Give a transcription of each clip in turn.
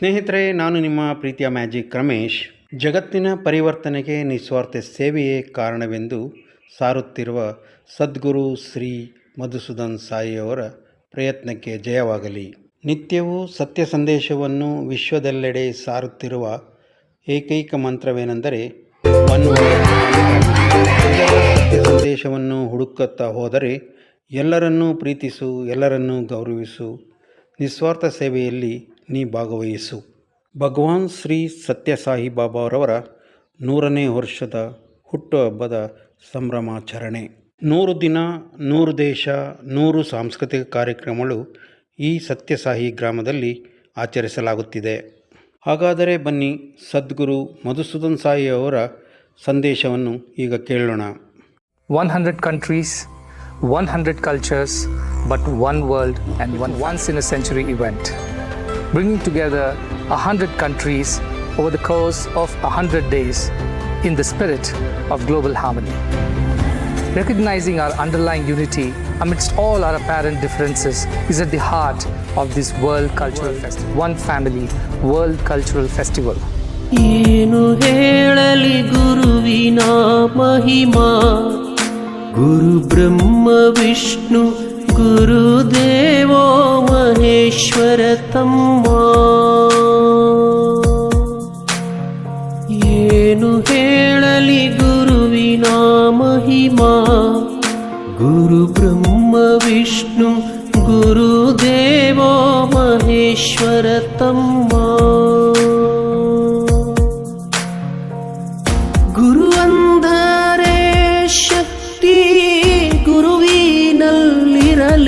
ಸ್ನೇಹಿತರೆ, ನಾನು ನಿಮ್ಮ ಪ್ರೀತಿಯ ಮ್ಯಾಜಿಕ್ ರಮೇಶ್. ಜಗತ್ತಿನ ಪರಿವರ್ತನೆಗೆ ನಿಸ್ವಾರ್ಥ ಸೇವೆಯೇ ಕಾರಣವೆಂದು ಸಾರುತ್ತಿರುವ ಸದ್ಗುರು ಶ್ರೀ ಮಧುಸೂದನ್ ಸಾಯಿಯವರ ಪ್ರಯತ್ನಕ್ಕೆ ಜಯವಾಗಲಿ. ನಿತ್ಯವೂ ಸತ್ಯ ಸಂದೇಶವನ್ನು ವಿಶ್ವದೆಲ್ಲೆಡೆ ಸಾರುತ್ತಿರುವ ಏಕೈಕ ಮಂತ್ರವೇನೆಂದರೆ ಸತ್ಯ ಸಂದೇಶವನ್ನು ಹುಡುಕುತ್ತಾ ಹೋದರೆ ಎಲ್ಲರನ್ನೂ ಪ್ರೀತಿಸು, ಎಲ್ಲರನ್ನೂ ಗೌರವಿಸು. ನಿಸ್ವಾರ್ಥ ಸೇವೆಯಲ್ಲಿ ನೀ ಭಾಗವಹಿಸು. ಭಗವಾನ್ ಶ್ರೀ ಸತ್ಯಸಾಯಿ ಬಾಬಾರವರ ನೂರನೇ ವರ್ಷದ ಹುಟ್ಟುಹಬ್ಬದ ಸಂಭ್ರಮಾಚರಣೆ. ನೂರು ದಿನ ನೂರು ದೇಶ ನೂರು ಸಾಂಸ್ಕೃತಿಕ ಕಾರ್ಯಕ್ರಮಗಳು ಈ ಸತ್ಯಸಾಹಿ ಗ್ರಾಮದಲ್ಲಿ ಆಚರಿಸಲಾಗುತ್ತಿದೆ. ಹಾಗಾದರೆ ಬನ್ನಿ ಸದ್ಗುರು ಮಧುಸೂದನ್ ಸಾಯಿ ಅವರ ಸಂದೇಶವನ್ನು ಈಗ ಕೇಳೋಣ. 100 countries, 100 cultures, but one world and one once in a century event. Bringing together 100 countries over the course of 100 days in the spirit of global harmony. Recognizing our underlying unity amidst all our apparent differences is at the heart of this World Cultural Festival. One Family World Cultural Festival. ಏನು ಹೇಳಲಿ ಗುರುವಿನ ಮಹಿಮಾ ಗುರು ಬ್ರಹ್ಮ ವಿಷ್ಣು गुरुदेवो महेश्वर तं मा येनु हेळलि गुरुविनामहि मा गुरुब्रह्मविष्णुं गुरुदेवो महेश्वर तं मा गुरुवन्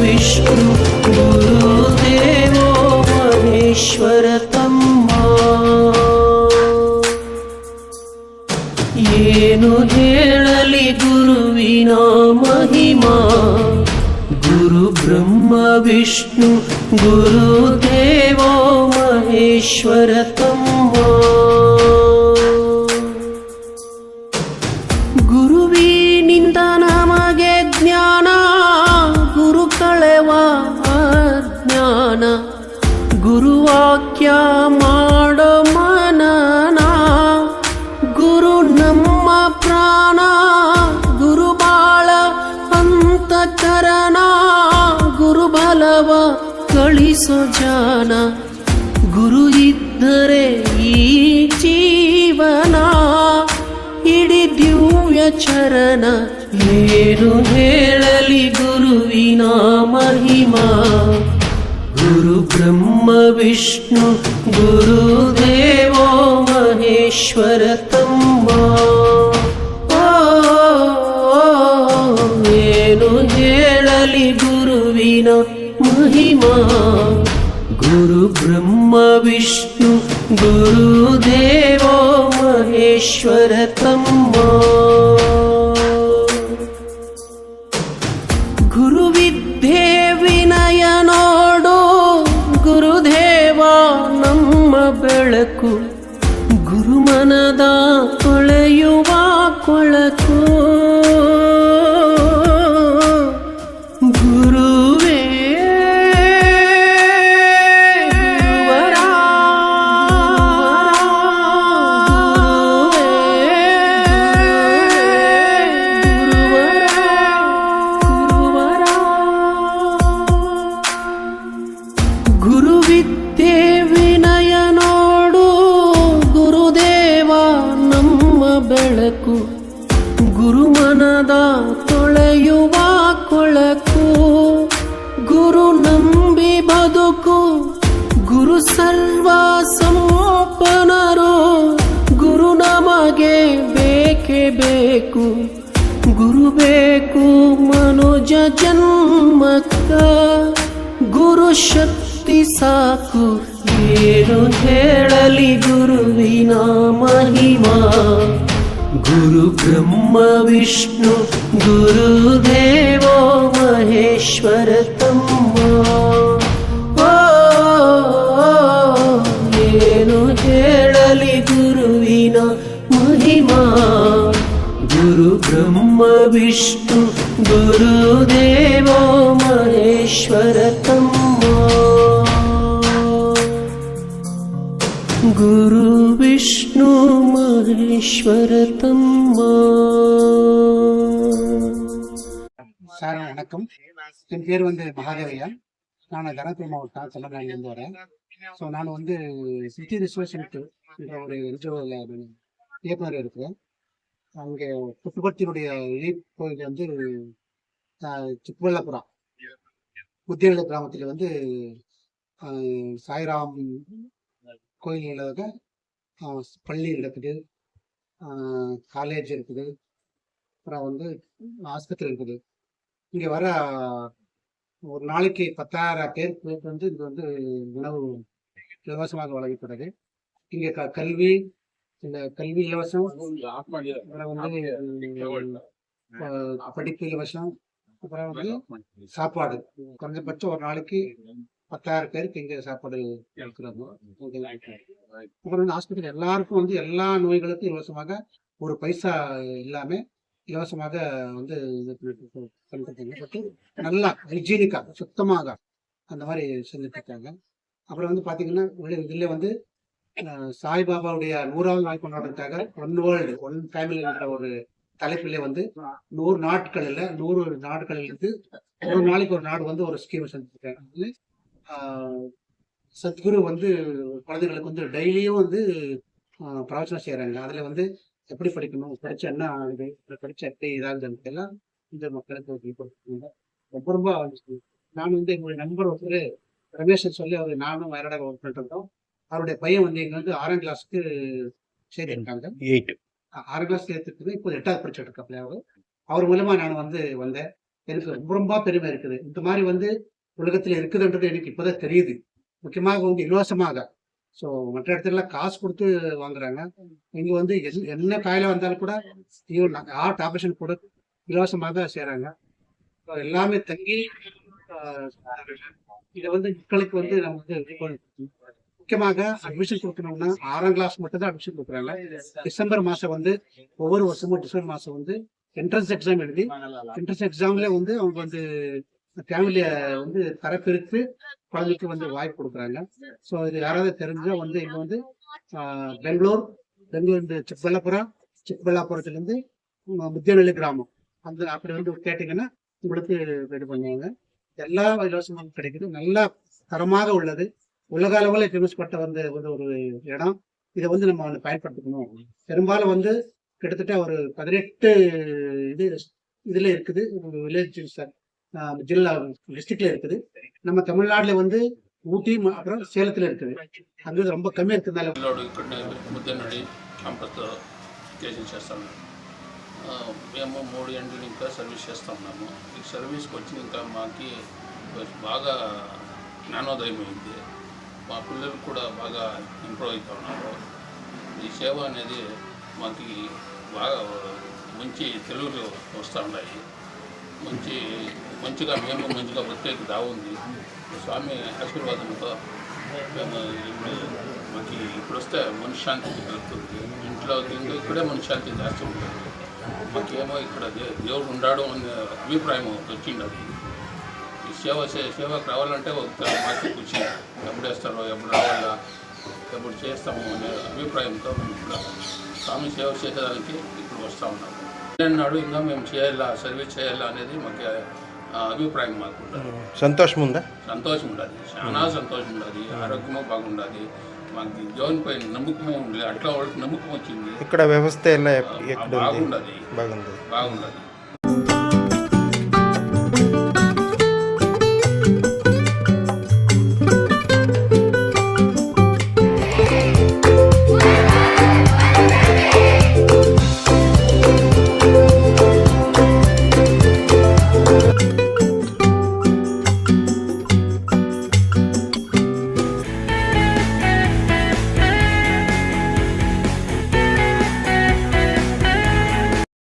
विष्णु गुरुदेवो महेश्वर तम्मा येनु हेळलि गुरुविना महिमा गुरु ब्रह्म विष्णु गुरुदेवो महेश्वर तम्मा ಕಳಿಸೋ ಜಾನ ಗುರು ಇದ್ದರೆ ಈ ಜೀವನ ಇಡೀ ದಿವ್ಯ ಚರಣ ಏನು ಹೇಳಲಿ ಗುರುವಿನ ಮಹಿಮಾ? ಗುರು ಬ್ರಹ್ಮ, ವಿಷ್ಣು, ಗುರುದೇವೋ, ಮಹೇಶ್ವರ ತಮ್ಮ. ಏನು ಹೇಳಲಿ ಗುರುವಿನ ಮಹಿಮಾ. ಗುರು ಬ್ರಹ್ಮ, ವಿಷ್ಣು ಗುರುದೇವೋ ಮಹೇಶ್ವರ ತಮ್ಮ. ಗುರುವಿದ್ಯೆ ವಿನಯ ನೋಡು, ಗುರುದೇವ ನಮ್ಮ ಬೆಳಕು. ಗುರುಮನದ ಕೊಳೆಯುವ ಕೊಳಕು. ಬದುಕು ಗುರು ಸರ್ವ ಸಂಪನರು ಗುರು ನಮಗೆ ಬೇಕೇ ಬೇಕು. ಗುರು ಬೇಕು ಮನುಜ ಜನ್ಮಕ್ಕ. ಗುರು ಶಕ್ತಿ ಸಾಕು ಏನು ಹೇಳಲಿ ಗುರುವಿನ ಮಹಿಮಾ. ಗುರು ಬ್ರಹ್ಮ ವಿಷ್ಣು, ಗುರುದೇವೋ ಮಹೇಶ್ವರ மகிமா மகிமா குரு பிரம்ம விஷ்ணு குரு தேவோ மகேஸ்வர தம்மா? குரு விஷ்ணு மகேஸ்வர சார் வணக்கம். என் பேர் வந்து மகாதேவையா நான் தனத்திரி மாவட்டம் செல்லநாட்டிலிருந்து வரேன். ஸோ நான் வந்து சிட்டி ரிசர்வேஷன் என்ற ஒரு என்ஜிஓவில் இயக்குனர் இருக்கிறேன் அங்கே புத்துப்பத்தினுடைய கோயில் வந்து ஆஹ், சிக்பல்லாபுரம் புத்தியல கிராமத்தில் வந்து சாய்ராம் கோயில்களுக்கு ஆஹ், பள்ளி இருக்குது காலேஜ் இருக்குது. அப்புறம் வந்து ஆஸ்பத்திரி இருக்குது. இங்கே வர ஒரு நாளைக்கு பத்தாயிரம் பேருக்கு வந்து இது வந்து உணவு இலவசமாக வழங்கப்படுது இங்க க- கல்வி இந்த கல்வி இலவசம் வந்து படிப்பு இலவசம் அப்புறம் வந்து சாப்பாடு. குறைஞ்சபட்சம் ஒரு நாளைக்கு பத்தாயிரம் பேருக்கு இங்க சாப்பாடு இருக்கிறோம் அப்புறம் வந்து ஆஸ்பத்திரி எல்லாருக்கும் வந்து எல்லா நோய்களுக்கும் இலவசமாக ஒரு பைசா இல்லாம இலவசமாக வந்து இது பண்ணிட்டு பட் நல்லா ஹைஜீனிக்கா சுத்தமாக அந்த மாதிரி செஞ்சுட்டு இருக்காங்க. அப்புறம் வந்து பார்த்தீங்கன்னா இதில் வந்து சாய்பாபாவுடைய நூறாவது நாள் கொண்டாடுறதுக்காக ஒன் வேர்ல்டு ஒன் ஃபேமிலி என்ற ஒரு தலைப்பிலே வந்து நூறு நாட்களில் நூறு நாட்களில் இருந்து ஒரு நாளைக்கு ஒரு நாடு வந்து ஒரு ஸ்கீம் செஞ்சுருக்காங்க. சத்குரு வந்து குழந்தைகளுக்கு வந்து டெய்லியும் வந்து பிரவச்சனம் செய்கிறாங்க அதில் வந்து எப்படி படிக்கணும் படிச்ச என்ன ஆகுது இப்ப படிச்ச எப்படி இதாகுது எல்லாம் இந்த மக்களுக்கு ரொம்ப ரொம்ப நான் வந்து எங்களுடைய நண்பர் ஒருத்தர் ரமேஷன் சொல்லி அவர் நானும் வயநாடாக ஒர்க் பண்ணிட்டு இருந்தோம். அவருடைய பையன் வந்து இங்க வந்து ஆறாம் கிளாஸ்க்கு சேர்த்திருக்காங்க. எயிட் ஆறாம் கிளாஸ் சேர்த்துருக்கு இப்போ எட்டாவது படிச்சுட்டு இருக்காப்ல அவர். அவர் மூலமா நான் வந்து வந்தேன். எனக்கு ரொம்ப ரொம்ப பெருமை இருக்குது. இந்த மாதிரி வந்து உலகத்துல இருக்குதுன்றது எனக்கு இப்போதான் தெரியுது. முக்கியமாக வந்து இலவசமாக. ஸோ மற்ற இடத்துல காசு கொடுத்து வாங்குறாங்க. இங்க வந்து எது- என்ன காயில வந்தாலும் கூட ஹார்ட் ஆபரேஷன் கூட இலவசமாக செய்றாங்க. So எல்லாமே தங்கி இதை வந்து மக்களுக்கு வந்து நம்ம வந்து முக்கியமாக அட்மிஷன் கொடுக்கணும்னா ஆறாம் கிளாஸ் மட்டும் தான் அட்மிஷன் கொடுக்குறாங்க டிசம்பர் மாதம் வந்து ஒவ்வொரு வருஷமும் டிசம்பர் மாதம் வந்து என்ட்ரன்ஸ் எக்ஸாம் எழுதி என்ட்ரன்ஸ் எக்ஸாம்ல வந்து அவங்க வந்து ஃபேமிலிய வந்து தரப்பிரித்து குழந்தைக்கு வந்து வாய்ப்பு கொடுக்குறாங்க. ஸோ இது யாராவது தெரிஞ்சா வந்து இங்க வந்து பெங்களூர் பெங்களூர் இந்த சிக்பல்லாபுரம் சிக்பல்லாபுரத்துலேருந்து முத்தியநெல்லி கிராமம். அந்த அப்படி வந்து கேட்டிங்கன்னா உங்களுக்கு இது பண்ணுவாங்க. எல்லா இலவசமும் கிடைக்குது. நல்லா தரமாக உள்ளது. உலக அளவில் ஃபேமஸ் பட்ட வந்து வந்து ஒரு இடம். இதை வந்து நம்ம வந்து பயன்படுத்திக்கணும். பெரும்பாலும் வந்து கிட்டத்தட்ட ஒரு பதினெட்டு இது இதுல இருக்குது. வில்லேஜ் ஜில்லா டிஸ்ட்ரிக்ட்ல இருக்குது. நம்ம தமிழ்நாட்டுல வந்து ஊட்டி அப்புறம் சேலத்தில் இருக்குது. அங்கே ரொம்ப கம்மியாக இருக்கிறதுனால మేము మూడు గంటలు ఇంకా సర్వీస్ చేస్తున్నాము. ఈ సర్వీస్కి వచ్చి ఇంకా మాకి బాగా జ్ఞానోదయం అయింది మా పిల్లలు కూడా బాగా ఇంప్రూవ్ అవుతూ ఉన్నారు. ఈ సేవ అనేది మాకు బాగా మంచి తెలుగులో వస్తూ ఉన్నాయి. మంచి మంచిగా మేము మంచిగా బతికేకి దావుంది స్వామి ఆశీర్వాదంతో మేము ఇప్పుడు మాకు ఇప్పుడు వస్తే మనశ్శాంతి కలుగుతుంది. ఇంట్లో ఇక్కడే మనశ్శాంతి జాస్తి ఉంటుంది. మాకేమో ఇక్కడ దేవుడు ఉన్నాడు అనే అభిప్రాయం వచ్చింది అది. ఈ సేవ సేవకు రావాలంటే ఒక మాకు కూర్చి ఎప్పుడు వేస్తారో ఎప్పుడు రావాలా ఎప్పుడు చేస్తాము అనే అభిప్రాయంతో మేము ఇక్కడ స్వామి సేవ చేసేదానికి ఇప్పుడు వస్తూ ఉన్నాము నాడు ఇంకా మేము చేయాలా సర్వీస్ చేయాలా అనేది మాకు అభిప్రాయం మాకు. ఉండదు సంతోషం ఉందా? సంతోషం ఉండాలి. చాలా సంతోషం ఉండాలి. ఆరోగ్యము బాగుండాలి. మాకు దేవుని పైన నమ్మకమే ఉండదు అట్లా వాళ్ళకి నమ్మకం వచ్చింది. ఇక్కడ వ్యవస్థ ఎలా బాగుండదు. బాగుంది. బాగుండదు.